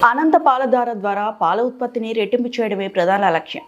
అనంత పాలధార ద్వారా పాల ఉత్పత్తిని రెట్టింపు చేయడమే ప్రధాన లక్ష్యం.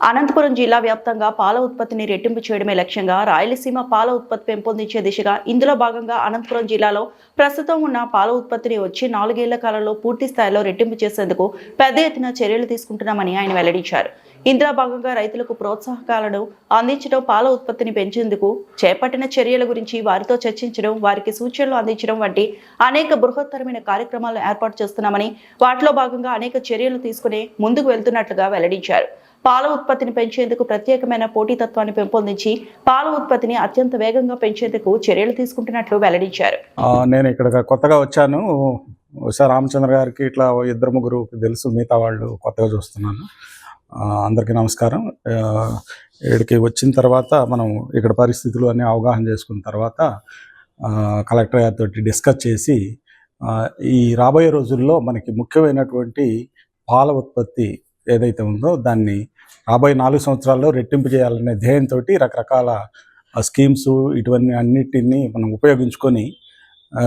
అనంతపురం జిల్లా వ్యాప్తంగా పాల ఉత్పత్తిని రెట్టింపు చేయడమే లక్ష్యంగా రాయలసీమ పాల ఉత్పత్తి పెంపొందించే దిశగా ఇందులో భాగంగా అనంతపురం జిల్లాలో ప్రస్తుతం ఉన్న పాల ఉత్పత్తిని వచ్చి నాలుగేళ్ళ కాలంలో పూర్తి స్థాయిలో రెట్టింపు చేసేందుకు పెద్ద ఎత్తున చర్యలు తీసుకుంటున్నామని ఆయన వెల్లడించారు. ఇందులో భాగంగా రైతులకు ప్రోత్సాహకాలను అందించడం పాల ఉత్పత్తిని పెంచేందుకు చేపట్టిన చర్యల గురించి వారితో చర్చించడం వారికి సూచనలు అందించడం వంటి అనేక బృహత్తరమైన కార్యక్రమాలను ఏర్పాటు చేస్తున్నామని వాటిలో భాగంగా అనేక చర్యలు తీసుకుని ముందుకు వెళ్తున్నట్లుగా వెల్లడించారు. పాల ఉత్పత్తిని పెంచేందుకు ప్రత్యేకమైన పోటీతత్వాన్ని పెంపొందించి పాల ఉత్పత్తిని అత్యంత వేగంగా పెంచేందుకు చర్యలు తీసుకుంటున్నట్లు వెల్లడించారు. నేను ఇక్కడ కొత్తగా వచ్చాను. సార్ రామచంద్ర గారికి ఇట్లా ఇద్దరు ముగ్గురు తెలుసు మిగతా వాళ్ళు కొత్తగా చూస్తున్నాను. అందరికీ నమస్కారం. ఇక్కడికి వచ్చిన తర్వాత మనం ఇక్కడ పరిస్థితులు అన్నీ అవగాహన చేసుకున్న తర్వాత కలెక్టర్ గారితో డిస్కస్ చేసి ఈ రాబోయే రోజుల్లో మనకి ముఖ్యమైనటువంటి పాల ఉత్పత్తి ఏదైతే ఉందో దాన్ని రాబోయే నాలుగు సంవత్సరాల్లో రెట్టింపు చేయాలనే ధ్యేయంతో రకరకాల స్కీమ్స్ ఇటువన్నీ అన్నిటిని మనం ఉపయోగించుకొని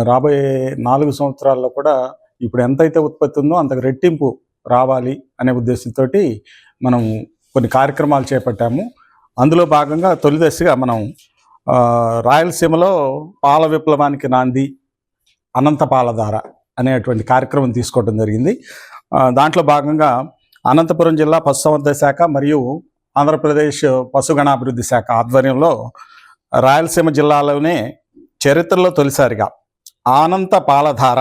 రాబోయే నాలుగు సంవత్సరాల్లో కూడా ఇప్పుడు ఎంతైతే ఉత్పత్తి ఉందో అంతకు రెట్టింపు రావాలి అనే ఉద్దేశంతో మనం కొన్ని కార్యక్రమాలు చేపట్టాము. అందులో భాగంగా తొలి దశగా మనం రాయలసీమలో పాల విప్లవానికి నాంది అనంత పాలధార అనేటువంటి కార్యక్రమం తీసుకోవడం జరిగింది. దాంట్లో భాగంగా అనంతపురం జిల్లా పశుసంవర్ధ శాఖ మరియు ఆంధ్రప్రదేశ్ పశుగణాభివృద్ధి శాఖ ఆధ్వర్యంలో రాయలసీమ జిల్లాలోనే చరిత్రలో తొలిసారిగా ఆనంత పాలధార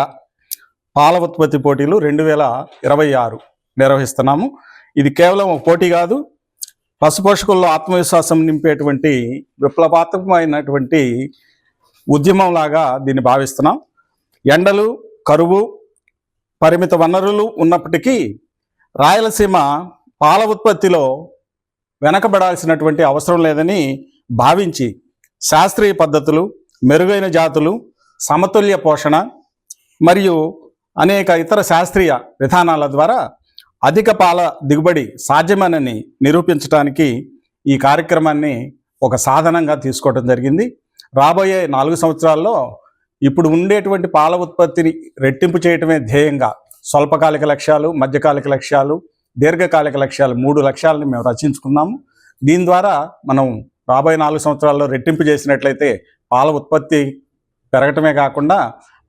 పాల ఉత్పత్తి పోటీలు రెండు వేల ఇరవై ఆరు నిర్వహిస్తున్నాము. ఇది కేవలం ఒక పోటీ కాదు పశుపోషకుల్లో ఆత్మవిశ్వాసం నింపేటువంటి విప్లవాత్మకమైనటువంటి ఉద్యమంలాగా దీన్ని భావిస్తున్నాం. ఎండలు కరువు పరిమిత వనరులు ఉన్నప్పటికీ రాయలసీమ పాల ఉత్పత్తిలో వెనకబడాల్సినటువంటి అవసరం లేదని భావించి శాస్త్రీయ పద్ధతులు మెరుగైన జాతులు సమతుల్య పోషణ మరియు అనేక ఇతర శాస్త్రీయ విధానాల ద్వారా అధిక పాల దిగుబడి సాధ్యమనని నిరూపించడానికి ఈ కార్యక్రమాన్ని ఒక సాధనంగా తీసుకోవడం జరిగింది. రాబోయే నాలుగు సంవత్సరాల్లో ఇప్పుడు ఉండేటువంటి పాల ఉత్పత్తిని రెట్టింపు చేయటమే ధ్యేయంగా స్వల్పకాలిక లక్ష్యాలు మధ్యకాలిక లక్ష్యాలు దీర్ఘకాలిక లక్ష్యాలు మూడు లక్ష్యాలను మేము రచించుకున్నాము. దీని ద్వారా మనం రాబోయే నాలుగు సంవత్సరాల్లో రెట్టింపు చేసినట్లయితే పాల ఉత్పత్తి పెరగటమే కాకుండా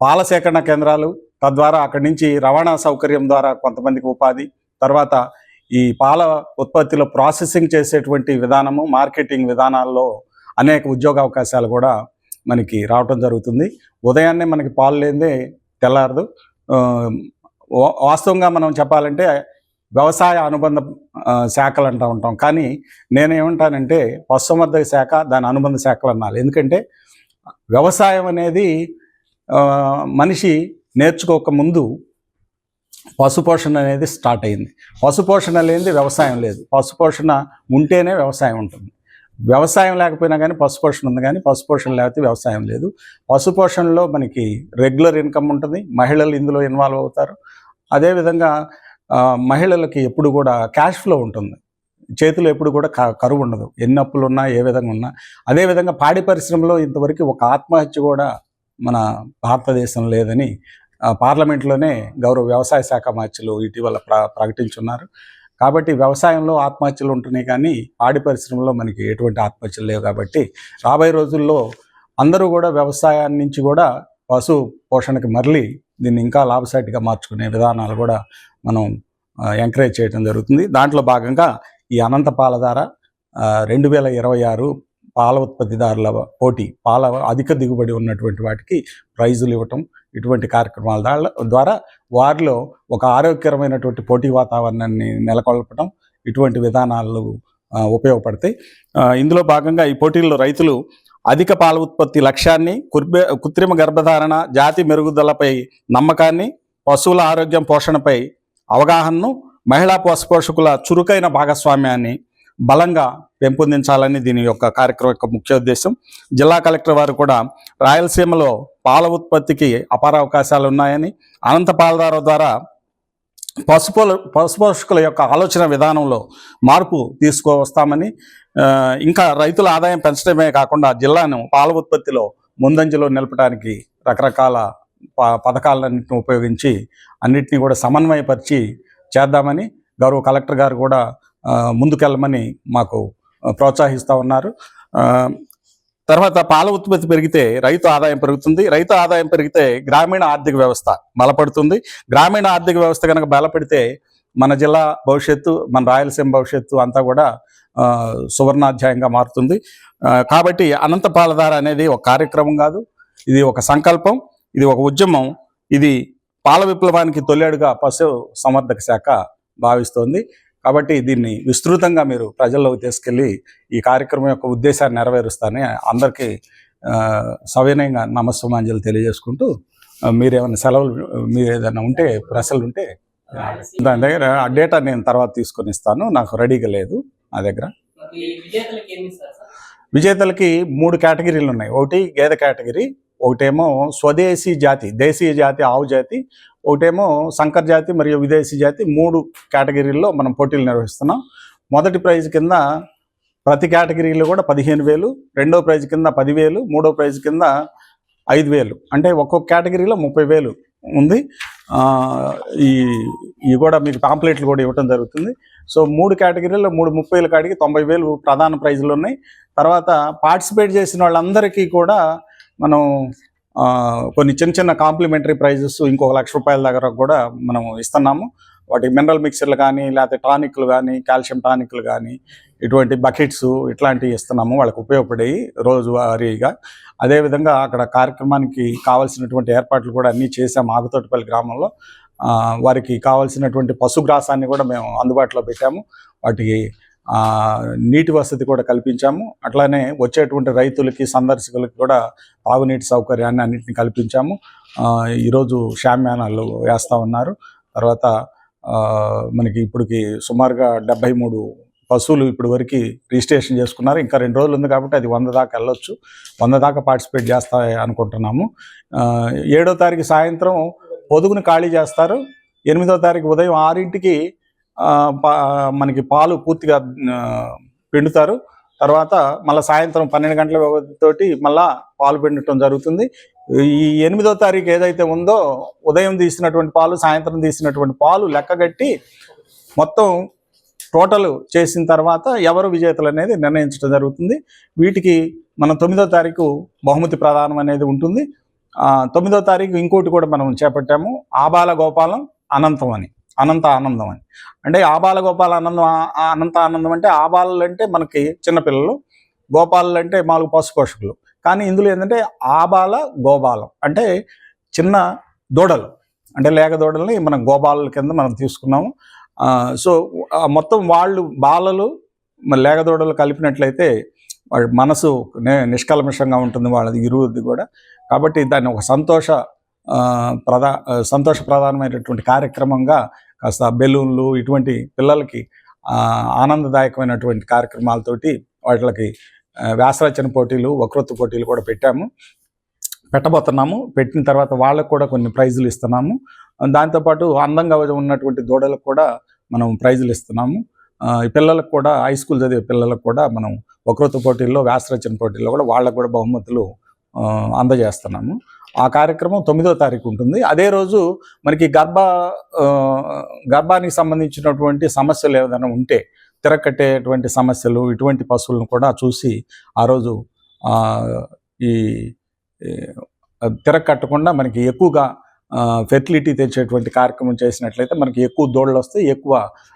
పాల సేకరణ కేంద్రాలు తద్వారా అక్కడి నుంచి రవాణా సౌకర్యం ద్వారా కొంతమందికి ఉపాధి తర్వాత ఈ పాల ఉత్పత్తిలో ప్రాసెసింగ్ చేసేటువంటి విధానము మార్కెటింగ్ విధానాల్లో అనేక ఉద్యోగ అవకాశాలు కూడా మనకి రావటం జరుగుతుంది. ఉదయాన్నే మనకి పాలు లేదే తెల్లారదు. వా- వాస్తవంగా మనం చెప్పాలంటే వ్యవసాయ అనుబంధ శాఖలు అంటూ ఉంటాం. కానీ నేనేమంటానంటే పశుసంవర్ధక శాఖ దాని అనుబంధ శాఖలు అన్నారు ఎందుకంటే వ్యవసాయం అనేది మనిషి నేర్చుకోక ముందు పశుపోషణ అనేది స్టార్ట్ అయింది. పశుపోషణ లేనిది వ్యవసాయం లేదు. పశుపోషణ ఉంటేనే వ్యవసాయం ఉంటుంది. వ్యవసాయం లేకపోయినా కానీ పశుపోషణ ఉంది కానీ పశుపోషణ లేకపోతే వ్యవసాయం లేదు. పశుపోషణలో మనకి రెగ్యులర్ ఇన్కమ్ ఉంటుంది. మహిళలు ఇందులో ఇన్వాల్వ్ అవుతారు. అదేవిధంగా మహిళలకి ఎప్పుడు కూడా క్యాష్ ఫ్లో ఉంటుంది. చేతిలో ఎప్పుడు కూడా క- కరువు ఉండదు. ఎన్ని అప్పులు ఉన్నా ఏ విధంగా ఉన్నా. అదేవిధంగా పాడి పరిశ్రమలో ఇంతవరకు ఒక ఆత్మహత్య కూడా మన భారతదేశం లేదని పార్లమెంట్లోనే గౌరవ వ్యవసాయ శాఖ మార్చులు ఇటీవల ప్ర ప్రకటించున్నారు. కాబట్టి వ్యవసాయంలో ఆత్మహత్యలు ఉంటున్నాయి కానీ పాడి పరిశ్రమలో మనకి ఎటువంటి ఆత్మహత్యలు లేవు కాబట్టి రాబోయే రోజుల్లో అందరూ కూడా వ్యవసాయాన్ని నుంచి కూడా పశు పోషణకి మరలి దీన్ని ఇంకా లాభసాటిగా మార్చుకునే విధానాలు కూడా మనం ఎంకరేజ్ చేయడం జరుగుతుంది. దాంట్లో భాగంగా ఈ అనంత పాలధార రెండు వేల ఇరవై ఆరు పాల ఉత్పత్తిదారుల పోటీ పాల అధిక దిగుబడి ఉన్నటువంటి వాటికి ప్రైజులు ఇవ్వటం ఇటువంటి కార్యక్రమాల ద్వారా వారిలో ఒక ఆరోగ్యకరమైనటువంటి పోటీ వాతావరణాన్ని నెలకొల్పడం ఇటువంటి విధానాలు ఉపయోగపడతాయి. ఇందులో భాగంగా ఈ పోటీల్లో రైతులు అధిక పాల ఉత్పత్తి లక్ష్యాన్ని కుర్బే కృత్రిమ గర్భధారణ జాతి మెరుగుదలపై నమ్మకాన్ని పశువుల ఆరోగ్యం పోషణపై అవగాహనను మహిళా పశుపోషకుల చురుకైన భాగస్వామ్యాన్ని బలంగా పెంపొందించాలని దీని యొక్క కార్యక్రమం యొక్క ముఖ్య ఉద్దేశం. జిల్లా కలెక్టర్ వారు కూడా రాయలసీమలో పాల ఉత్పత్తికి అపార అవకాశాలు ఉన్నాయని అనంత పాలధార ద్వారా పశుపోల పశుపోషకుల యొక్క ఆలోచన విధానంలో మార్పు తీసుకువస్తామని ఇంకా రైతుల ఆదాయం పెంచడమే కాకుండా జిల్లాను పాల ఉత్పత్తిలో ముందంజలో నిలపడానికి రకరకాల ప- పథకాలన్నింటిని ఉపయోగించి అన్నింటినీ కూడా సమన్వయపరిచి చేద్దామని గౌరవ కలెక్టర్ గారు కూడా ముందుకెళ్ళమని మాకు ప్రోత్సహిస్తూ ఉన్నారు. తర్వాత పాల ఉత్పత్తి పెరిగితే రైతు ఆదాయం పెరుగుతుంది. రైతు ఆదాయం పెరిగితే గ్రామీణ ఆర్థిక వ్యవస్థ బలపడుతుంది. గ్రామీణ ఆర్థిక వ్యవస్థ కనుక బలపడితే మన జిల్లా భవిష్యత్తు మన రాయలసీమ భవిష్యత్తు అంతా కూడా సువర్ణాధ్యాయంగా మారుతుంది. కాబట్టి అనంత పాలధార అనేది ఒక కార్యక్రమం కాదు. ఇది ఒక సంకల్పం ఇది ఒక ఉద్యమం. ఇది పాల విప్లవానికి తొలేడుగా పశు సంవర్ధక శాఖ భావిస్తోంది. కాబట్టి దీన్ని విస్తృతంగా మీరు ప్రజల్లోకి తీసుకెళ్ళి ఈ కార్యక్రమం యొక్క ఉద్దేశాన్ని నెరవేరుస్తానని అందరికీ సవినయంగా నమస్సమాంజలు తెలియజేసుకుంటూ మీరేమైనా సెలవులు మీరు ఏదైనా ఉంటే ప్రశ్నలు ఉంటే దాని దగ్గర ఆ డేటా నేను తర్వాత తీసుకొని ఇస్తాను. నాకు రెడీగా లేదు నా దగ్గర. విజేతలకి మూడు కేటగిరీలు ఉన్నాయి. ఒకటి గేదె కేటగిరీ ఒకటేమో స్వదేశీ జాతి దేశీయ జాతి ఆవు జాతి ఒకటేమో సంకర్ జాతి మరియు విదేశీ జాతి మూడు కేటగిరీల్లో మనం పోటీలు నిర్వహిస్తున్నాం. మొదటి ప్రైజ్ కింద ప్రతి కేటగిరీలో కూడా పదిహేను వేలు రెండో ప్రైజ్ కింద పదివేలు మూడో ప్రైజ్ కింద ఐదు వేలు. అంటే ఒక్కొక్క కేటగిరీలో ముప్పై వేలు ఉంది. ఈ ఇవి కూడా మీకు పాంప్లెట్లు కూడా ఇవ్వటం జరుగుతుంది. సో మూడు కేటగిరీలో మూడు ముప్పై వేల కాడికి తొంభై వేలు ప్రధాన ప్రైజులు ఉన్నాయి. తర్వాత పార్టిసిపేట్ చేసిన వాళ్ళందరికీ కూడా మనం కొన్ని చిన్న చిన్న కాంప్లిమెంటరీ ప్రైజెస్ ఇంకొక లక్ష రూపాయల దగ్గర కూడా మనము ఇస్తున్నాము. వాటి మినరల్ మిక్సర్లు కానీ లేకపోతే టానిక్లు కానీ కాల్షియం టానిక్లు కానీ ఇటువంటి బకెట్స్ ఇట్లాంటివి ఇస్తున్నాము. వాళ్ళకి ఉపయోగపడేవి రోజువారీగా. అదేవిధంగా అక్కడ కార్యక్రమానికి కావాల్సినటువంటి ఏర్పాట్లు కూడా అన్నీ చేసాము ఆగుతోటిపల్లి గ్రామంలో. వారికి కావాల్సినటువంటి పశుగ్రాసాన్ని కూడా మేము అందుబాటులో పెట్టాము. వాటికి నీటి వసతి కూడా కల్పించాము. అట్లానే వచ్చేటువంటి రైతులకి సందర్శకులకి కూడా తాగునీటి సౌకర్యాన్ని అన్నింటిని కల్పించాము. ఈరోజు షామ్యానాలు వేస్తూ ఉన్నారు. తర్వాత మనకి ఇప్పటికి సుమారుగా డెబ్బై మూడు పశువులు ఇప్పుడు వరకు రిజిస్ట్రేషన్ చేసుకున్నారు. ఇంకా రెండు రోజులు ఉంది కాబట్టి అది వంద దాకా వెళ్ళొచ్చు. వంద దాకా పార్టిసిపేట్ చేస్తా అనుకుంటున్నాము. ఏడో తారీఖు సాయంత్రం పొదుగును ఖాళీ చేస్తారు. ఎనిమిదో తారీఖు ఉదయం ఆరింటికి మనకి పాలు పూర్తిగా పిండుతారు. తర్వాత మళ్ళీ సాయంత్రం పన్నెండు గంటల తోటి మళ్ళా పాలు పిండటం జరుగుతుంది. ఈ ఎనిమిదో తారీఖు ఏదైతే ఉందో ఉదయం తీసినటువంటి పాలు సాయంత్రం తీసినటువంటి పాలు లెక్కగట్టి మొత్తం టోటల్ చేసిన తర్వాత ఎవరు విజేతలు అనేది నిర్ణయించడం జరుగుతుంది. వీటికి మనం తొమ్మిదో తారీఖు బహుమతి ప్రదానం అనేది ఉంటుంది. తొమ్మిదో తారీఖు ఇంకోటి కూడా మనం చేపట్టాము. ఆబాల గోపాలం అనంతం అని. అనంత ఆనందం అని. అంటే ఆబాల గోపాల ఆనందం ఆ- అనంత ఆనందం అంటే ఆబాలలు అంటే మనకి చిన్నపిల్లలు గోపాలు అంటే మాలుగు పశుపోషకులు కానీ ఇందులో ఏంటంటే ఆబాల గోపాలం అంటే చిన్న దూడలు. అంటే లేక దూడల్ని మనం గోపాలల కింద మనం తీసుకున్నాము. సో మొత్తం వాళ్ళు బాలలు లేక దూడలు కలిపినట్లయితే వాళ్ళ మనసు నిష్కల్మషంగా ఉంటుంది వాళ్ళది ఇరువుది కూడా. కాబట్టి దాన్ని ఒక సంతోష ప్రధా సంతోష ప్రధానమైనటువంటి కార్యక్రమంగా కాస్త బెలూన్లు ఇటువంటి పిల్లలకి ఆనందదాయకమైనటువంటి కార్యక్రమాలతోటి వాటికి వ్యాసరచన పోటీలు వక్రత్వ పోటీలు కూడా పెట్టాము. పెట్టబోతున్నాము. పెట్టిన తర్వాత వాళ్ళకు కూడా కొన్ని ప్రైజులు ఇస్తున్నాము. దాంతోపాటు అందంగా ఉన్నటువంటి దూడలకు కూడా మనం ప్రైజులు ఇస్తున్నాము. ఈ పిల్లలకు కూడా హై స్కూల్ చదివే పిల్లలకు కూడా మనం వక్రత్వ పోటీల్లో వ్యాసరచన పోటీల్లో కూడా వాళ్ళకు కూడా బహుమతులు అందజేస్తున్నాము. ఆ కార్యక్రమం తొమ్మిదో తారీఖు ఉంటుంది. అదే రోజు మనకి గర్భ గర్భానికి సంబంధించినటువంటి సమస్యలు ఏదైనా ఉంటే తిరగకట్టేటువంటి సమస్యలు ఇటువంటి పశువులను కూడా చూసి ఆ రోజు ఈ తిరక్కట్టకుండా మనకి ఎక్కువగా ఫెర్టిలిటీ తెచ్చేటువంటి కార్యక్రమం చేసినట్లయితే మనకి ఎక్కువ దూడలు వస్తాయి ఎక్కువ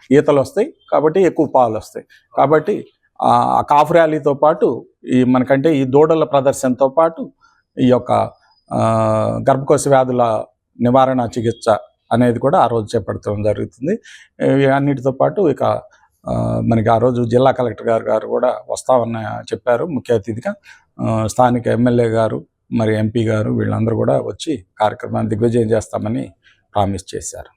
ఈతలు వస్తాయి కాబట్టి ఎక్కువ పాలు వస్తాయి. కాబట్టి ఆ కాఫ్ ర్యాలీతో పాటు ఈ మనకంటే ఈ దూడల ప్రదర్శనతో పాటు ఈ యొక్క గర్భకోశ వ్యాధుల నివారణ చికిత్స అనేది కూడా ఆ రోజు చేపట్టడం జరుగుతుంది. అన్నిటితో పాటు ఇక మనకి ఆ రోజు జిల్లా కలెక్టర్ గారు గారు కూడా వస్తామని చెప్పారు. ముఖ్య అతిథిగా స్థానిక ఎమ్మెల్యే గారు మరి ఎంపీ గారు వీళ్ళందరూ కూడా వచ్చి కార్యక్రమాన్ని దిగ్విజయం చేస్తామని ప్రామిస్ చేశారు.